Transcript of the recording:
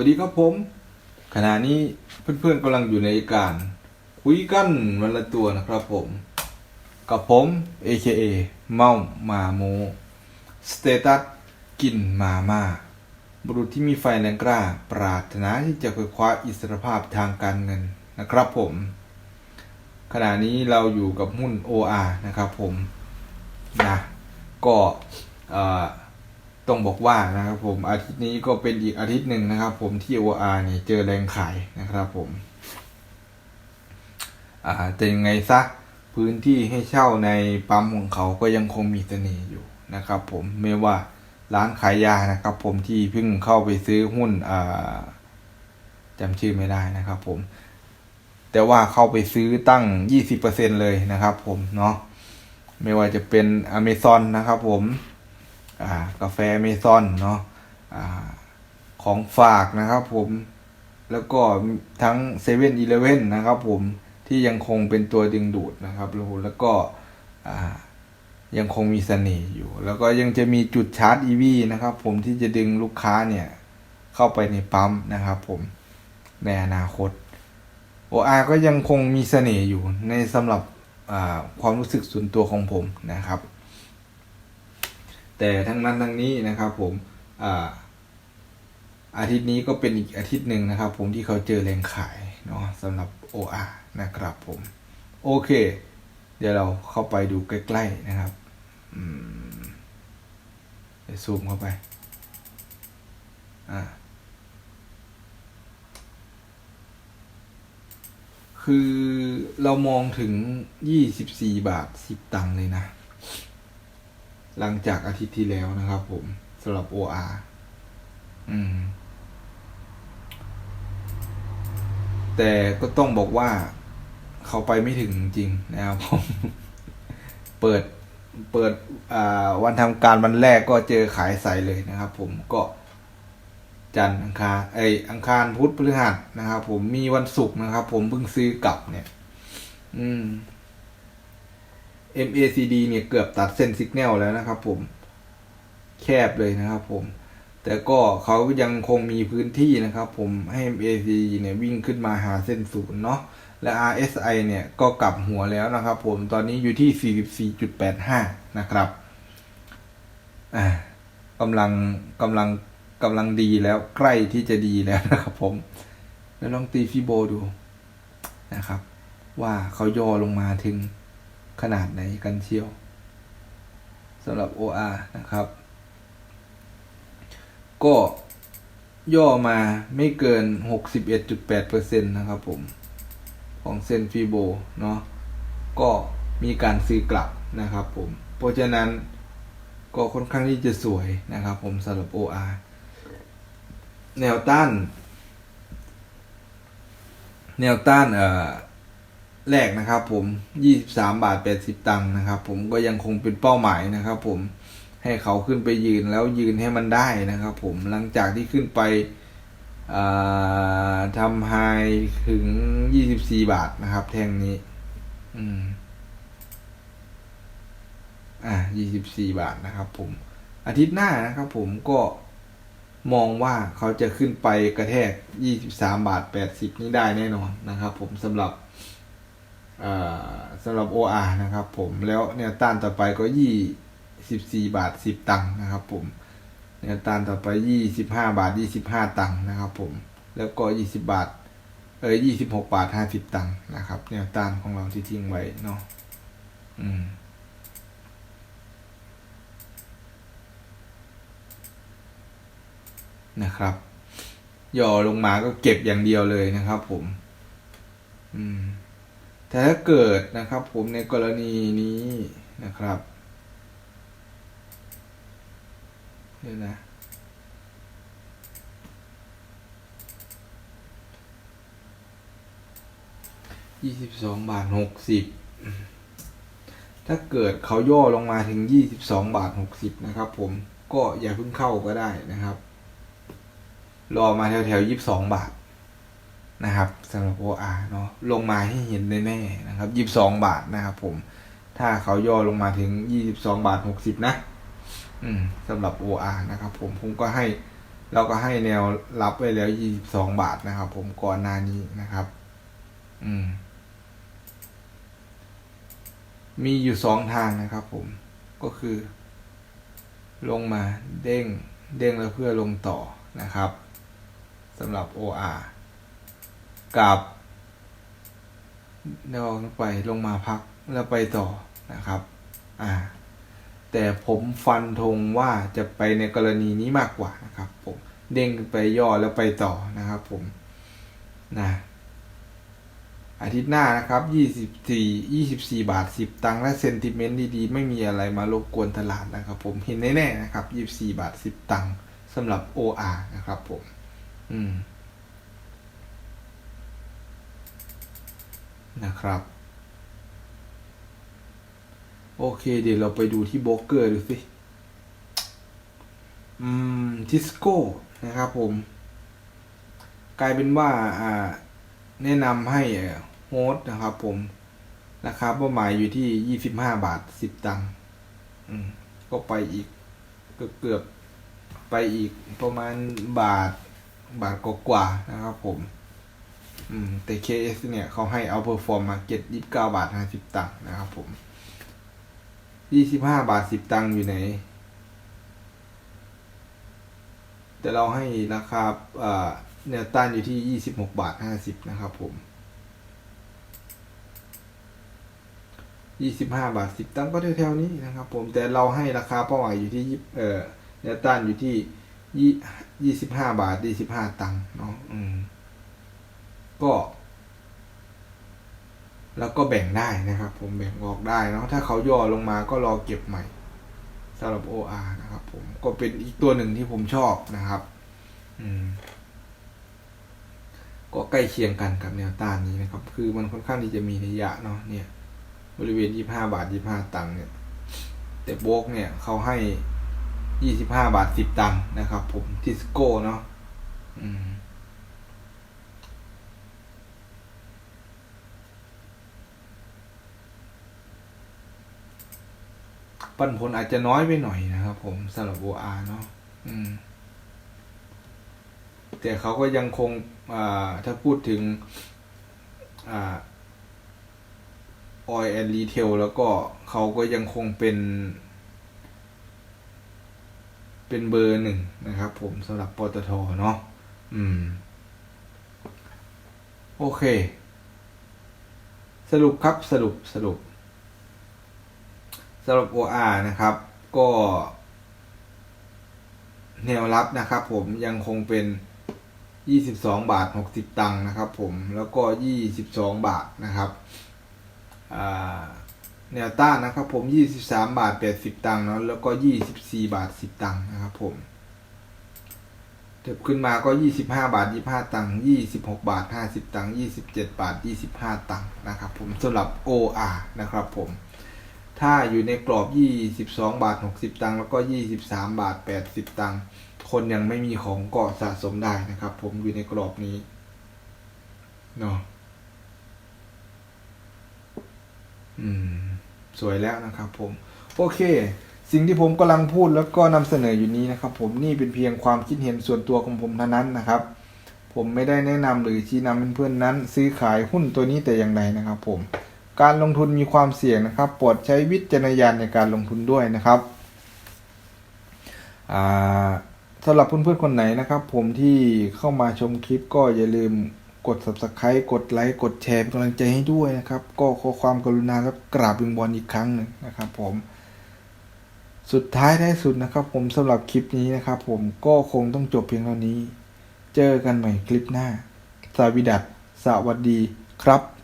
วัสดีครับผม ขณะนี้เพื่อนๆกำลังอยู่ในการคุยกันวันละตัวนะครับผม กับผม AKA เมามาโมสเตตัสกินมาม่าบุรุษที่มีไฟแรงกล้า ปรารถนาที่จะคว้าอิสรภาพทางการเงินนะครับผม ขณะนี้เราอยู่กับหุ้น OR นะครับผมนะก็เอ่อ ต้องบอกว่านะครับผมอาทิตย์นี้ก็เป็นอีกอาทิตย์หนึ่งนะครับ ผมที่ OR เนี่ยเจอแรงขายนะครับผมอ่าแต่ยังไงซะพื้นที่ให้เช่าในปั๊มของเขาก็ยังคงมีเสน่ห์อยู่นะครับ ผมไม่ว่าร้านขายยานะครับ ผมที่เพิ่งเข้าไปซื้อหุ้นอ่าจำชื่อไม่ได้นะครับ ผม แต่ว่าเข้าไปซื้อตั้ง 20%เลยนะครับ ผมเนาะไม่ว่าจะเป็น Amazon นะครับ ผม กาแฟเมซอนเนาะอของฝากนะครับผมแล้วก็ทั้งเซเว่นอีเลเว่นนะครับผมที่ยังคงเป็นตัวดึงดูดนะครับแล้วก็ยังคงมีเสน่ห์อยู่ แล้วก็ยังจะมีจุดชาร์จ EV นะครับผมที่จะดึงลูกค้าเนี่ยเข้าไปในปั๊มนะครับผมในอนาคต OR ก็ยังคงมีเสน่ห์อยู่ในสำหรับความรู้สึกส่วนตัวของผมนะครับ แต่ทั้งนั้นทั้งนี้นะครับผมอ่าอาทิตย์นี้ก็เป็นอีกอาทิตย์หนึ่งนะครับ ผมที่เขาเจอแรงขายเนาะสำหรับ OR นะครับผมโอเค เดี๋ยวเราเข้าไปดูใกล้ ๆ นะครับอืมเดี๋ยวซูมเข้าไปอ่าคือเรามองถึง 24 บาท 10 ตังค์เลยนะ หลังจากอาทิตย์ที่แล้วนะครับผมสำหรับ OR อืม แต่ก็ต้องบอกว่าเขาไปไม่ถึงจริงนะครับผม เปิดเปิดอ่าวันทำการวันแรกก็เจอขายใสเลยนะครับ ผมก็จันอังคารไออังคารพุธพฤหัสนะครับ ผมมีวันศุกร์นะครับ ผมเพิ่งซื้อกลับเนี่ย อืม MACD เนี่ยเกือบตัดเส้นสัญญาณแล้วนะครับผม แคบเลยนะครับผม แต่ก็เขายังคงมีพื้นที่นะครับผมให้ MACD เนี่ยวิ่งขึ้นมาหาเส้นศูนย์เนาะ และ RSI เนี่ยก็กลับหัวแล้วนะครับผม ตอนนี้อยู่ที่ 44.85 นะครับอ่ากำลังกำลังกำลังดีแล้วใกล้ที่จะดีแล้วนะครับผม แล้วลองตีฟิโบดูนะครับ ว่าเขาย่อลงมาถึง ขนาดไหนกันเชียวสำหรับ OR นะครับ ก็ย่อมาไม่เกิน 61.8%นะครับผม ของเซนฟิโบเนาะก็มีการซื้อกลับนะครับผม เพราะฉะนั้นก็ค่อนข้างที่จะสวยนะครับผมสำหรับ OR แนวต้าน แนวต้านเอ่อ แรกนะครับผม 23 บาท 80 ตังค์นะครับ ผมก็ยังคงเป็นเป้าหมายนะครับผมให้เขาขึ้นไปยืนแล้วยืนให้มันได้นะครับผมหลังจากที่ขึ้นไปทำไฮถึง 24 บาทนะครับ แท่งนี้ อืมอ่า24 บาทนะครับผม อาทิตย์หน้านะครับผมก็มองว่าเขาจะขึ้นไปกระแทก 23 บาท 80 นี้ได้แน่นอนนะครับผมสำหรับ สำหรับ OR นะครับผมแล้วแนวต้านต่อไปก็ยี่สิบสี่บาทสิบตังค์นะครับผมแนวต้านต่อไปยี่สิบห้าบาทยี่สิบห้าตังค์นะครับผมแล้วก็ยี่สิบบาทเออยี่สิบหกบาทห้าสิบตังค์นะครับแนวต้านของเราที่ทิ้งไว้เนาะอืมนะครับย่อลงมาก็เก็บอย่างเดียวเลยนะครับผม อืม แต่ถ้าเกิดนะครับผมในกรณีนี้นะครับเดี๋ยวนะยี่สิบสองบาทหกสิบถ้าเกิดเขาย่อลงมาถึงยี่สิบสองบาทหกสิบนะครับผมก็อย่าเพิ่งเข้าก็ได้นะครับ รอมาแถวแถวยี่สิบสองบาท นะครับสำหรับ OR เนาะลงมาให้เห็นแน่ๆนะครับยี่สิบสองบาทนะครับผม ถ้าเขาย่อลงมาถึงยี่สิบสองบาทหกสิบนะ อืมสำหรับ OR นะครับผมผมก็ให้เราก็ให้แนวรับไว้แล้ว 22 บาทนะครับผมก่อนหน้านี้นะครับ อืม มีอยู่สองทางนะครับผมก็คือ ลงมาเด้ง เด้งแล้วเพื่อลงต่อนะครับสำหรับ OR กับเดี๋ยวไปลงมาพักแล้วไปต่อนะครับอ่าแต่ผมฟันธงว่าจะไปในกรณีนี้มากกว่านะครับผมเด้งไปย่อแล้วไปต่อนะครับผมนะอาทิตย์หน้านะครับยี่สิบสี่ยี่สิบสี่บาทสิบตังค์และเซนติเมนต์ดีๆ ไม่มีอะไรมารบกวนตลาดนะครับ ผมเห็นแน่ๆนะครับยี่สิบสี่บาทสิบตังค์สำหรับ OR นะครับผม อืม นะครับ โอเค เดี๋ยวเราไปดูที่โบรกเกอร์ดูสิ อืมทิสโก้นะครับผม กลายเป็นว่าอ่า แนะนำให้โฮสต์นะครับผม ราคาเป้าหมายอยู่ที่ยี่สิบห้าบาทสิบตังค์ก็ไปอีกเกือบเกือบไปอีกประมาณบาทบาทกว่าๆนะครับผม อืมแต่ KS เนี่ยเขาให้เอาเ e อร์ฟอร์มมาเก็ตยี่สิบเก้าบาทห้าสิบตังค์นะครับผมยี่สิบห้าบาทสิบตังค์อยู่ไหน แต่เราให้ราคาอ่าแนวต้านอยู่ที่ยี่สิบหกบาทห้าสิบนะครับผมยี่สิบห้าบาทสิบตังค์ก็แถวๆนี้นะครับ ผมแต่เราให้ราคาเป้าหมายอยู่ที่ยี่เอ่อแนวต้านอยู่ที่ยี่ยี่สิบห้าบาทยี่สิบห้าตังค์เนาะอืม ก็ แล้วก็แบ่งได้นะครับ ผมแบ่งออกได้เนาะถ้าเขาย่อลงมาก็รอเก็บใหม่สำหรับ OR นะครับ ผมก็เป็นอีกตัวหนึ่งที่ผมชอบนะครับ อืม ก็ใกล้เคียงกันกับแนวต้านนี้นะครับ คือมันค่อนข้างที่จะมีระยะเนาะเนี่ย บริเวณ 25 บาท 25 ตังค์เนี่ย แต่โบกเนี่ยเขาให้ 25 บาท 10 ตังค์นะครับ ผมทิสโก้เนาะอืม ปันผลอาจจะน้อยไปหน่อยนะครับผมสำหรับ OR เนาะแต่เขาก็ยังคงถ้าพูดถึงอ่า oil and retail แล้วก็เขาก็ยังคงเป็น เป็นเบอร์หนึ่งนะครับผมสำหรับปตทเนาะอืม โอเค สรุปครับสรุปสรุป สำหรับ OR นะครับ ก็แนวรับนะครับ ผมยังคงเป็น 22 บาท 60 ตังค์นะครับ ผมแล้วก็ 22 บาทนะครับแนวต้านนะครับ ผม 23 บาท 80 ตังค์เนาะแล้วก็ 24 บาท 10 ตังค์นะครับ ผมเถิบขึ้นมาก็ 25 บาท 25 ตังค์26 บาท 50 ตังค์27 บาท 25 ตังค์นะครับ ผมสำหรับ OR นะครับ ผม ถ้าอยู่ในกรอบ 22 บาท 60 ตังค์แล้วก็ 23 บาท 80 ตังค์คนยังไม่มีของก็สะสมได้นะครับ ผมอยู่ในกรอบนี้เนาะอืม สวยแล้วนะครับผม โอเค สิ่งที่ผมกำลังพูดแล้วก็นำเสนออยู่นี้นะครับ ผมนี่เป็นเพียงความคิดเห็นส่วนตัวของผมเท่านั้นนะครับ ผมไม่ได้แนะนำหรือชี้นำเพื่อนๆนั้น ซื้อขายหุ้นตัวนี้แต่อย่างใดนะครับ ผม การลงทุนมีความเสี่ยงนะครับ โปรดใช้วิจารณญาณในการลงทุนด้วยนะครับสำหรับเพื่อนๆคนไหนนะครับ ผมที่เข้ามาชมคลิปก็อย่าลืมกด subscribe กดไลค์ กดแชร์เป็นกำลังใจให้ด้วยนะครับ ก็ขอความกรุณาครับกราบวิงบอลอีกครั้งหนึ่งนะครับผม สุดท้ายท้ายสุดนะครับ ผมสำหรับคลิปนี้นะครับ ผมก็คงต้องจบเพียงเท่านี้ เจอกันใหม่คลิปหน้า สวัสดีสวัสดีครับ